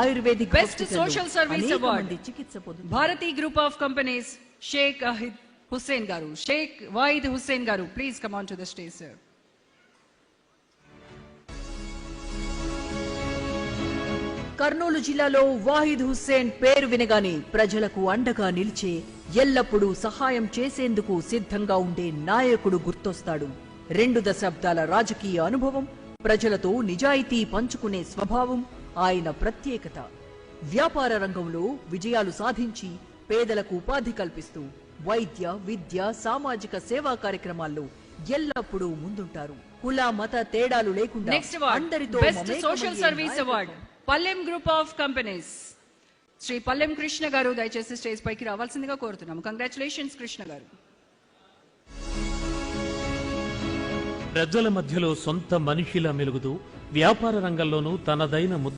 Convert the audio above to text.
Ayurvedic అనేక Award. మంది చికిత్స. Bharati group of companies Sheikh Ahid Hussain గారు షేక్ వాయిద్ హుస్సేన్ గారు please come on to the stage sir Kurnool జిల్లాలో వాహిద్ హుస్సేన్ పేరు వినగానే ప్రజలకు అండగా నిలిచే ఎల్లప్పుడూ సహాయం చేసేందుకు సిద్ధంగా ఉండే నాయకుడు గుర్తొస్తాడు రెండు దశాబ్దాల రాజకీయ అనుభవం ప్రజలతో నిజాయితీ పంచుకునే స్వభావం ఆయన ప్రత్యేకత. వ్యాపార రంగంలో విజయాలు సాధించి పేదలకు ఉపాధి కల్పిస్తూ వైద్య విద్య సామాజిక సేవా కార్యక్రమాల్లో ఎల్లప్పుడూ ముందుంటారు. కుల మత తేడాలు లేకుండా అందరితో social service. Award Pallem group of companies Shri Pallem Krishna గారు దయచేసి స్టేజ్ పైకి రావాల్సిందిగా కోరుతున్నాము. కంగ్రాచులేషన్స్ కృష్ణ గారు. ప్రజల మధ్యలో సొంత మనిషిలా మెలుగుతూ వ్యాపార రంగంలోనూ తనదైన ముద్ర